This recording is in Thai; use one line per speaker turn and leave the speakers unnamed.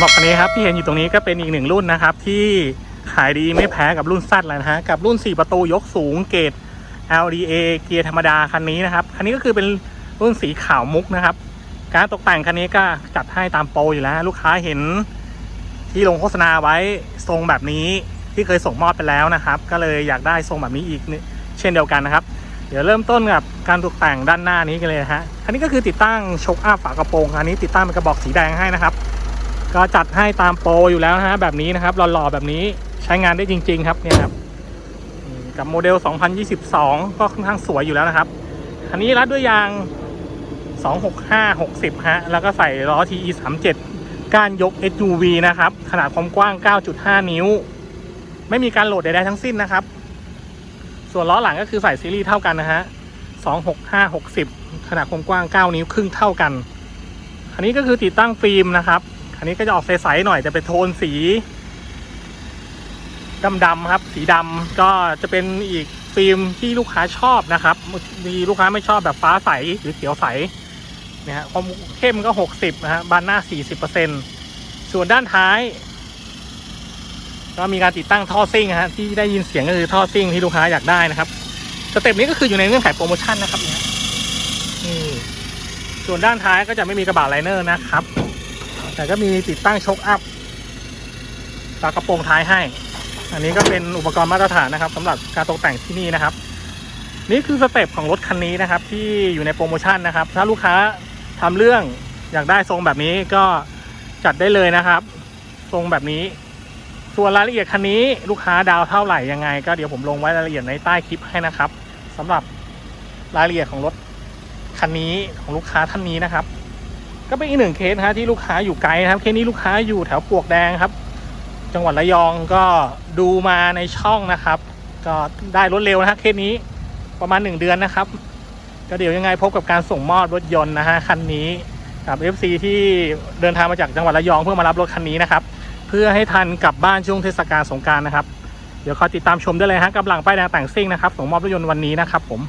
ำหรับคันนี้ครับที่เห็นอยู่ตรงนี้ก็เป็นอีกหนึ่งรุ่นนะครับ ที่ขายดีไม่แพ้กับรุ่นซัดเลยนะฮะกับรุ่น 4 ประตูยกสูงเกรด LDA เกียร์ธรรมดาคันนี้นะครับคันนี้ก็คือเป็นรุ่นสีขาวมุกนะครับ การตกแต่งคันนี้ก็จัดให้ตามโปรอยู่แล้ว ลูกค้าเห็นที่ลงโฆษณาไว้ทรงแบบนี้ที่เคยส่งมอบไปแล้วนะครับ ก็เลยอยากได้ทรงแบบนี้อีกเช่นเดียวกันนะครับ เดี๋ยวเริ่มต้นกับการตกแต่งด้านหน้านี้กันเลยนะฮะคันนี้ก็คือติดตั้งช็อคอัพฝากระโปรงคันนี้ติดตั้งเป็นกระบอกสีแดงให้นะครับ ก็จัดให้ตามโปรอยู่แล้วนะฮะแบบนี้นะครับหล่อๆแบบนี้ใช้งานได้จริง ๆ ครับเนี่ยครับกับโมเดล 2022 ก็ค่อนข้างสวยอยู่แล้วนะครับคันนี้รัดด้วยยาง 265 60 ฮะ แล้วก็ใส่ล้อ TE 37ก้านยก SUV นะครับ ขนาดความกว้าง 9.5 นิ้ว ไม่มีการโหลดใดๆทั้งสิ้นนะครับ ส่วนล้อหลังก็คือใส่ซีรีส์เท่ากันนะฮะ 265 60 ขนาดความกว้าง 9 นิ้วครึ่งเท่ากัน อันนี้ก็คือติดตั้งฟิล์มนะครับ อันนี้ก็จะออกใสๆหน่อยจะเป็นโทนสีดำๆครับ สีดำก็จะเป็นอีกฟิล์มที่ลูกค้าชอบนะครับ มีลูกค้าไม่ชอบแบบฟ้าใสหรือเขียวใสนะฮะความเข้มก็ 60นะฮะบานหน้า 40%ส่วนด้านท้าย ก็มีการติดตั้งท่อซิ่งฮะที่ได้ยินเสียงก็คือท่อซิ่งที่ลูกค้าอยากได้นะครับสเต็ปนี้ก็คืออยู่ในเงื่อนไขโปรโมชั่นนะครับเนี่ยนี่ส่วนด้านท้ายก็จะไม่มีกระบะไลเนอร์นะครับ แต่ก็มีติดตั้งช็อคอัพฝากระโปรงท้ายให้ อันนี้ก็เป็นอุปกรณ์มาตรฐานนะครับสำหรับการตกแต่งที่นี่นะครับ นี่คือสเต็ปของรถคันนี้นะครับ ที่อยู่ในโปรโมชั่นนะครับ ถ้าลูกค้าทำเรื่องอยากได้ทรงแบบนี้ก็จัดได้เลยนะครับ ทรงแบบนี้ ส่วนรายละเอียดคันนี้ลูกค้าดาวเท่าไหร่ยังไง ก็เดี๋ยวผมลงไว้รายละเอียดในใต้คลิปให้นะครับสำหรับรายละเอียดของรถคันนี้ของลูกค้าท่านนี้นะครับ ก็เป็นอีกหนึ่งเคสฮะที่ลูกค้าอยู่ไกลนะครับเคสนี้ลูกค้าอยู่แถวปวกแดงครับ จังหวัดระยองก็ดูมาในช่องนะครับ ก็ได้รถเร็วนะฮะเคสนี้ประมาณ 1 เดือนนะครับ ก็เดี๋ยวยังไงพบกับการส่งมอบรถยนต์นะฮะคันนี้กับ FC ที่เดินทางมาจากจังหวัดระยองเพื่อมารับรถคันนี้นะครับ เพื่อให้ทันกลับบ้านช่วงเทศกาลสงกรารนะครับ เดี๋ยวคอยติดตามชมได้เลยฮะกับหลังป้ายแดงแต่งซิ่งนะครับส่งมอบรถยนต์วันนี้นะครับผม